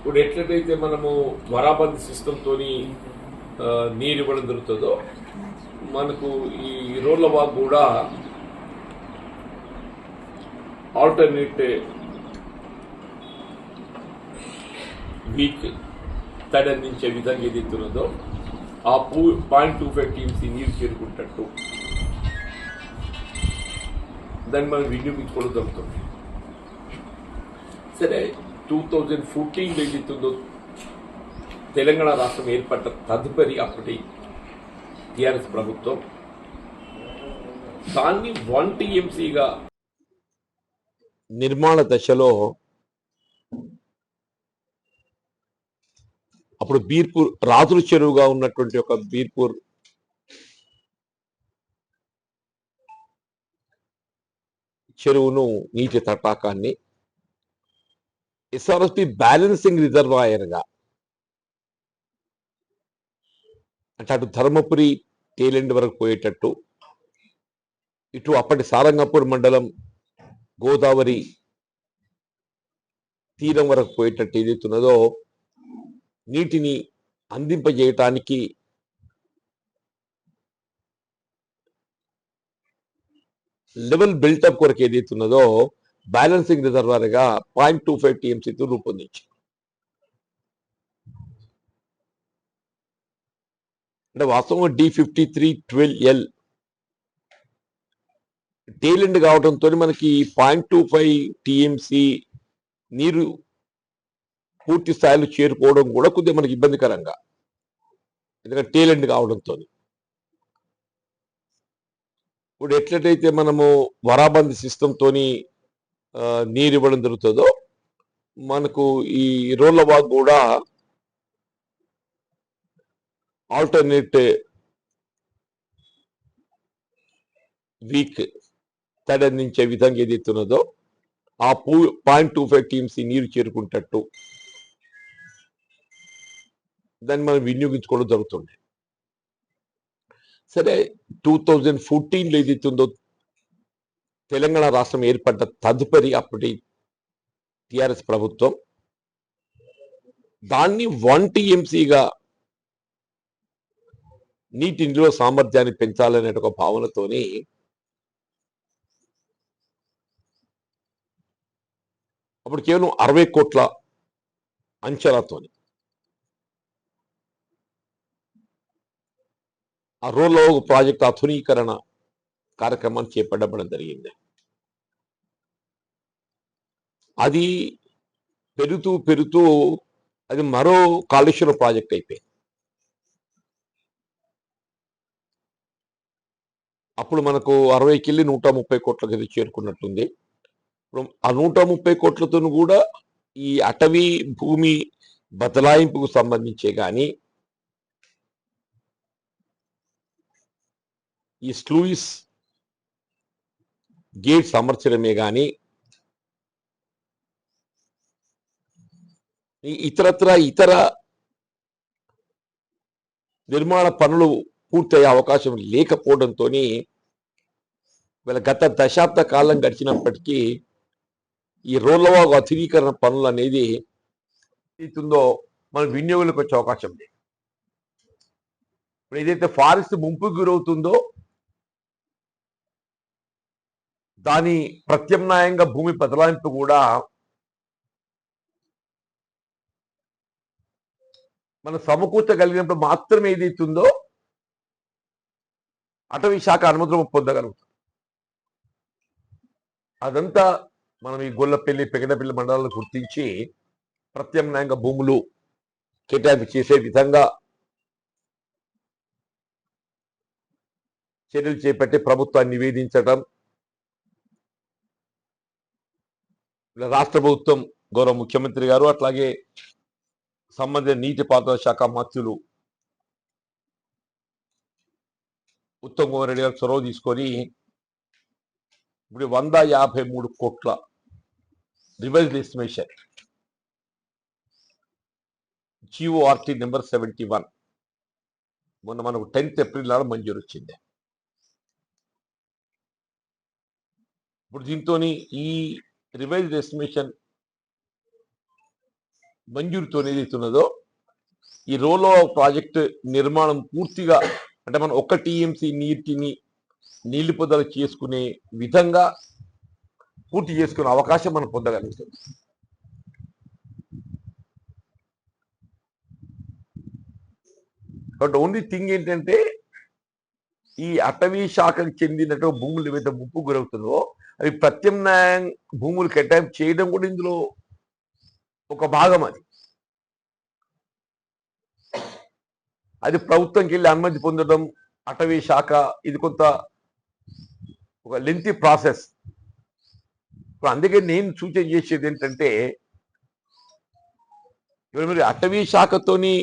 ఇప్పుడు ఎట్లయితే మనము వరాబంద్ సిస్టంతో నీరు ఇవ్వడం జరుగుతుందో మనకు ఈ రోడ్ల వాక్ కూడా ఆల్టర్నేట్ వీక్ తడందించే విధంగా ఏదైతున్నదో ఆ పూ పాయింట్ టూ ఫైవ్ టీమ్స్ నీరు చేరుకుంటట్టు దాన్ని మనం వినియోగించుకోవడం జరుగుతుంది. సరే టూ థౌజండ్ ఫోర్టీన్ ఏదైతుందో తెలంగాణ రాష్ట్రం ఏర్పడ్డ తదుపరి అప్పటి టిఆర్ఎస్ ప్రభుత్వం. దాన్ని వన్ టీఎంసీగా నిర్మాణ దశలో అప్పుడు బీర్పూర్ రాజుల చెరువుగా ఉన్నటువంటి ఒక బీర్పూర్ చెరువును నీటి తటాకాన్ని ఎస్ఆర్ఎస్పి బ్యాలెన్సింగ్ రిజర్వాయర్గా అంటే అటు ధర్మపురి టేలెండ్ వరకు పోయేటట్టు ఇటు అప్పటి సారంగపూర్ మండలం గోదావరి తీరం వరకు పోయేటట్టు ఏదైతున్నదో నీటిని అందింపజేయటానికి లెవెల్ బిల్టప్ కొరకు ఏదైతున్నదో బ్యాలెన్సింగ్ రిజర్వాయర్గా పాయింట్ టూ ఫైవ్ టీఎంసీతో రూపొందించి అంటే వాస్తవం D fifty three twelve L tail end కావడంతో మనకి పాయింట్ టూ ఫైవ్ టీఎంసీ నీరు పూర్తి స్థాయిలో చేరుకోవడం కూడా కొద్దిగా మనకి ఇబ్బందికరంగా. ఎందుకంటే టేలెండ్ కావడంతో ఇప్పుడు ఎట్లయితే మనము వరాబంది సిస్టమ్తోని నీరు ఇవ్వడం జరుగుతుందో మనకు ఈ రోడ్ల వాక్ కూడా ఆల్టర్నేట్ వీక్ తడి అందించే విధంగా ఏదైతున్నదో ఆ పూ పాయింట్ టూ ఫైవ్ టీమ్స్ నీరు చేరుకుంటట్టు దాన్ని మనం వినియోగించుకోవడం జరుగుతుంది. సరే టూ థౌజండ్ ఫోర్టీన్లో ఏదైతుందో తెలంగాణ రాష్ట్రం ఏర్పడ్డ తదుపరి అప్పటి టిఆర్ఎస్ ప్రభుత్వం. దాన్ని వన్ టీఎంసీగా నీటి నిల్వ సామర్థ్యాన్ని పెంచాలనే ఒక భావనతోనే అప్పుడు కేవలం అరవై కోట్ల అంచనాతోని. ఆ రోడ్లో ప్రాజెక్ట్ ఆధునీకరణ కార్యక్రమం చేపట్టడం జరిగింది. అది పెరుగుతూ పెరుగుతూ అది మరో కాళేశ్వరం ప్రాజెక్ట్ అయిపోయింది. అప్పుడు మనకు అరవైకి వెళ్ళి నూట ముప్పై కోట్లకి అది చేరుకున్నట్టుంది. ఇప్పుడు ఆ నూట ముప్పై కోట్లతో కూడా ఈ అటవీ భూమి బదలాయింపుకు సంబంధించే కానీ ఈ స్లూయిస్ గేట్ సమర్చడమే కానీ ఇతరత్ర ఇతర నిర్మాణ పనులు పూర్తయ్యే అవకాశం లేకపోవడంతో వీళ్ళ గత దశాబ్ద కాలం గడిచినప్పటికీ ఈ రోడ్లవాగు అధునీకరణ పనులు అనేది ఏదైతుందో మన వినియోగులకు వచ్చే అవకాశం లేదు. ఇప్పుడు ఏదైతే ఫారెస్ట్ ముంపుకు గురవుతుందో దాని ప్రత్యామ్నాయంగా భూమి బదలాయింపు కూడా మనం సమకూర్చగలిగినప్పుడు మాత్రమే ఏదైతుందో అటవీ శాఖ అనుమతులు పొందగలుగుతాం. అదంతా మనం ఈ గొల్లపల్లి పెగడపల్లి మండలాలను గుర్తించి ప్రత్యామ్నాయంగా భూములు కేటాయింపు చేసే విధంగా చర్యలు చేపట్టి ప్రభుత్వాన్ని నివేదించడం ఇలా రాష్ట్ర ప్రభుత్వం గౌరవ ముఖ్యమంత్రి గారు అట్లాగే సంబంధిత నీటిపారుదల శాఖ మంత్రులు ఉత్తమ్ కుమార్ రెడ్డి గారు చొరవ తీసుకొని ఇప్పుడు వంద యాభై మూడు కోట్ల revised estimation. GORT number seventy one. మొన్న మనకు టెన్త్ ఏప్రిల్ నాడు మంజూరు వచ్చింది. ఇప్పుడు దీంతో ఈ రివైజ్డ్ ఎస్టిమేషన్ మంజూరుతో ఏదైతే ఉన్నదో ఈ రోలో ప్రాజెక్టు నిర్మాణం పూర్తిగా అంటే మనం ఒక్క టీఎంసీ నీటిని నీళ్ళు పొదలు చేసుకునే విధంగా పూర్తి చేసుకునే అవకాశం మనం పొందగలుగుతుంది బట్ ఓన్లీ థింగ్ ఏంటంటే ఈ అటవీ శాఖకు చెందినట్టు భూములు ఏవైతే ముప్పు గురవుతుందో అవి ప్రత్యామ్నాయం భూములు కేటాయింపు చేయడం కూడా ఇందులో ఒక భాగం అది. అది ప్రభుత్వంకి వెళ్ళి అనుమతి పొందడం అటవీ శాఖ ఇది కొంత ఒక లెంతి ప్రాసెస్ ఇప్పుడు అందుకే నేను సూచన చేసేది ఏంటంటే ఇప్పుడు మీరు అటవీ శాఖతోని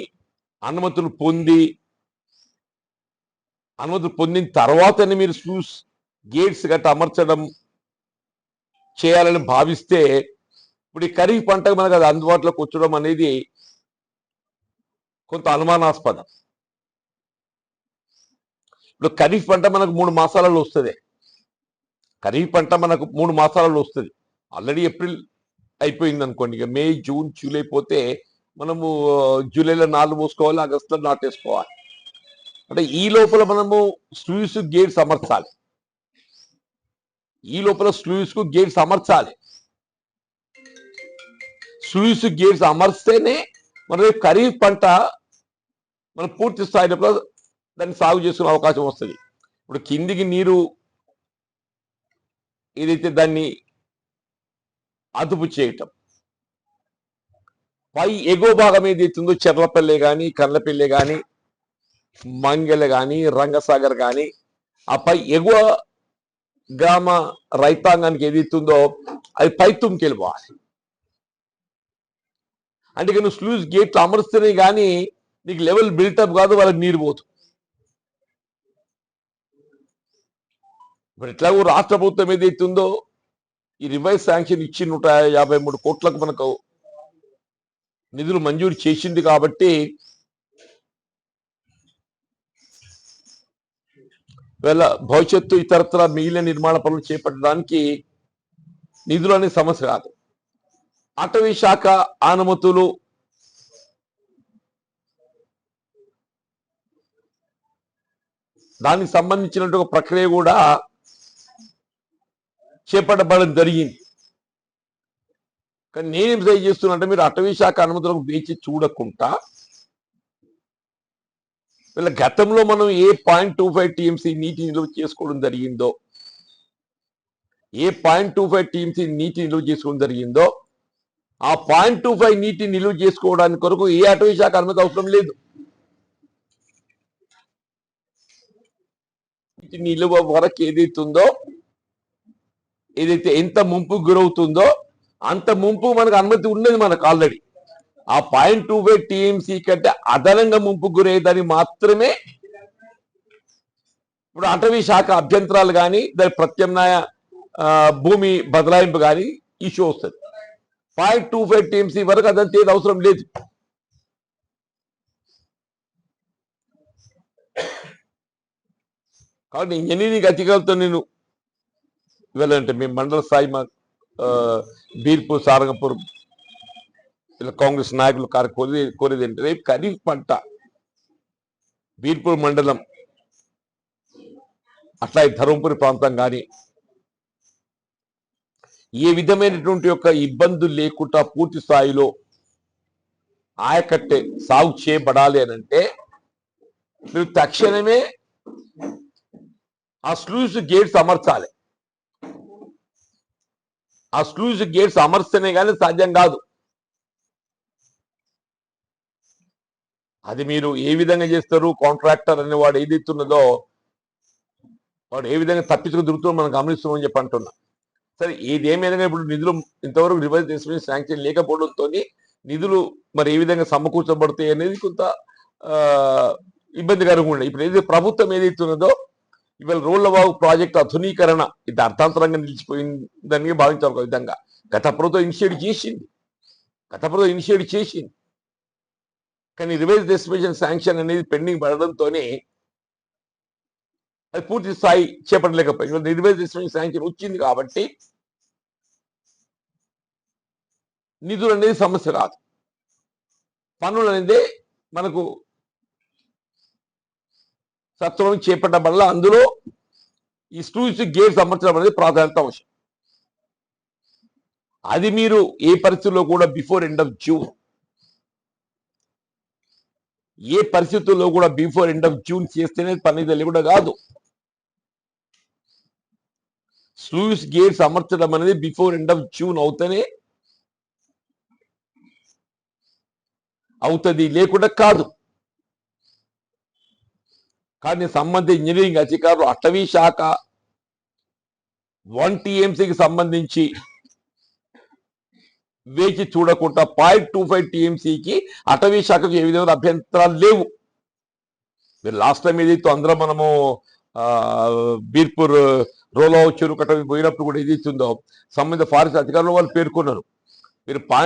అనుమతులు పొంది అనుమతులు పొందిన తర్వాతనే మీరు స్లూస్ గేట్స్ గట్ట అమర్చడం చేయాలని భావిస్తే ఇప్పుడు ఈ ఖరీఫ్ పంటకు మనకు అది అందుబాటులోకి వచ్చడం అనేది కొంత అనుమానాస్పదం. ఇప్పుడు ఖరీఫ్ పంట మనకు మూడు మాసాలలో వస్తుంది. ఖరీఫ్ పంట మనకు మూడు మాసాలలో వస్తుంది. ఆల్రెడీ ఏప్రిల్ అయిపోయింది అనుకోండి ఇక మే జూన్ జూలై పోతే మనము జూలైలో నాలుగు మూసుకోవాలి ఆగస్టులో నాటేసుకోవాలి. అంటే ఈ లోపల మనము స్లూయిస్ గేట్స్ అమర్చాలి. ఈ లోపల స్లూయిస్కు గేట్స్ అమర్చాలి. స్లూయిస్ గేట్స్ అమర్స్తేనే మన రేపు ఖరీఫ్ పంట మనం పూర్తి స్థాయి లోపల దాన్ని సాగు చేసుకునే అవకాశం వస్తుంది. ఇప్పుడు కిందికి నీరు ఏదైతే దాన్ని అదుపు చేయటం పై ఎగువ భాగం ఏదైతే ఉందో చెర్లపల్లె కానీ కర్లపల్లె కానీ మంగెల కానీ రంగసాగర్ కానీ ఆ పై ఎగువ గ్రామ రైతాంగానికి ఏదైతుందో అది పై వెళ్ళిపోవాలి అంటే నువ్వు స్లూజ్ గేట్లు అమరుస్తున్నాయి కానీ నీకు లెవెల్ బిల్టప్ కాదు వాళ్ళకి నీరు పోదు. ఇప్పుడు ఎట్లాగో రాష్ట్ర ప్రభుత్వం ఏదైతుందో ఈ రివైజ్ శాంక్షన్ ఇచ్చి నూట యాభై మూడు కోట్లకు మనకు నిధులు మంజూరు చేసింది కాబట్టి వేళ భవిష్యత్తు ఇతరత్ర మిగిలిన నిర్మాణ పనులు చేపట్టడానికి నిధులు అనే సమస్య కాదు అటవీ శాఖ అనుమతులు దానికి సంబంధించినటువంటి ఒక ప్రక్రియ కూడా చేపట్టబడడం జరిగింది. కానీ నేనేం సై చేస్తున్నంటే మీరు అటవీ శాఖ అనుమతులకు వేచి చూడకుండా వీళ్ళ గతంలో మనం ఏ పాయింట్ టూ ఫైవ్ టీఎంసీ నీటి నిల్వ చేసుకోవడం జరిగిందో ఏ పాయింట్ టూ ఫైవ్ టీఎంసీ నీటి నిల్వ చేసుకోవడం జరిగిందో ఆ పాయింట్ టూ ఫైవ్ నీటి నిల్వ చేసుకోవడానికి కొరకు ఏ అటవీ శాఖ అనుమతి అవసరం లేదు. నీటి నిల్వ వరకు ఏదైతే ఉందో ఏదైతే ఎంత ముంపు గురవుతుందో అంత ముంపు మనకు అనుమతి ఉన్నది మనకు ఆల్రెడీ ఆ పాయింట్ టూ ఫైవ్ టీఎంసీ కంటే అదనంగా ముంపు గురయ్యేదని మాత్రమే ఇప్పుడు అటవీ శాఖ అభ్యంతరాలు కానీ దాని ప్రత్యామ్నాయ భూమి బదలాయింపు కానీ ఇష్యూ వస్తుంది. పాయింట్ టూ ఫైవ్ టీఎంసీ వరకు అదంతా ఏది అవసరం లేదు. కాబట్టి ఇంజనీరింగ్ అధికారులతో నేను ఇవ్వాలంటే మీ మండల స్థాయి మా బీర్పూర్ సారంగపూర్ ఇలా కాంగ్రెస్ నాయకులు కారు కోరేది కోరేది ఏంటి? రేపు ఖరీఫ్ పంట బీర్పూర్ మండలం అట్లా ఈ ధర్మపురి ప్రాంతం కానీ ఏ విధమైనటువంటి యొక్క ఇబ్బందులు లేకుండా పూర్తి స్థాయిలో ఆయకట్టే సాగు చేయబడాలి అని అంటే మీరు తక్షణమే ఆ స్లూస్ గేట్స్ అమర్చాలి. ఆ స్లూస్ గేట్స్ అమర్చనే కానీ సాధ్యం కాదు. అది మీరు ఏ విధంగా చేస్తారు? కాంట్రాక్టర్ అనే వాడు ఏదైతున్నదో వాడు ఏ విధంగా తప్పించుకుని దొరుకుతుందో మనం గమనిస్తామని చెప్పి అంటున్నా. సరే ఏదేమైనా ఇప్పుడు నిధులు ఇంతవరకు రివర్స్ చేసుకుని శాంక్షన్ లేకపోవడంతో నిధులు మరి ఏ విధంగా సమకూర్చబడతాయి అనేది కొంత ఇబ్బందికరంగా ఉండే ఇప్పుడు ఏదైతే ప్రభుత్వం ఏదైతున్నదో ఇవాళ రోళ్ళబాబు ప్రాజెక్టు ఆధునీకరణ ఇది అర్థాంతరంగా నిలిచిపోయిందని భావించాలి ఒక విధంగా. గత ప్రభుత్వం ఇనిషియేట్ చేసింది. గత ప్రభుత్వం ఇనిషియేట్ చేసింది. కానీ రివైజ్ డెస్టినేషన్ శాంక్షన్ అనేది పెండింగ్ పడడంతోనే అది పూర్తి స్థాయి చేపట్టలేకపోయింది. రివైజ్ డెస్టినేషన్ శాంక్షన్ వచ్చింది కాబట్టి నిధులు అనేది సమస్య కాదు పనులు అనేది మనకు సత్వరం చేపట్టడం వల్ల అందులో ఈ స్టూస్ గేట్స్ అమర్చడం అనేది ప్రాధాన్యత అవసరం. అది మీరు ఏ పరిస్థితుల్లో కూడా బిఫోర్ ఎండ్ ఆఫ్ జూన్ ఏ పరిస్థితుల్లో కూడా బిఫోర్ ఎండ్ ఆఫ్ జూన్ చేస్తేనే పని తెలియకుండా కాదు. స్లూస్ గేట్స్ అమర్చడం అనేది బిఫోర్ ఎండ్ ఆఫ్ జూన్ అవుతేనే అవుతుంది లేకుండా కాదు. కానీ సంబంధిత ఇంజనీరింగ్ అధికారులు అటవీ శాఖ వన్ టీఎంసీకి సంబంధించి వేచి చూడకుండా పాయింట్ టూ ఫైవ్ టీఎంసీకి అటవీ శాఖకు ఏ విధమైన అభ్యంతరాలు లేవు. మీరు లాస్ట్ టైం ఏదైతే అందరం మనము బీర్పూర్ రోలో చెరుకు అటవీ పోయినప్పుడు కూడా ఏదైతుందో సంబంధిత ఫారెస్ట్ అధికారులు వాళ్ళు పేర్కొన్నారు. మీరు పాయింట్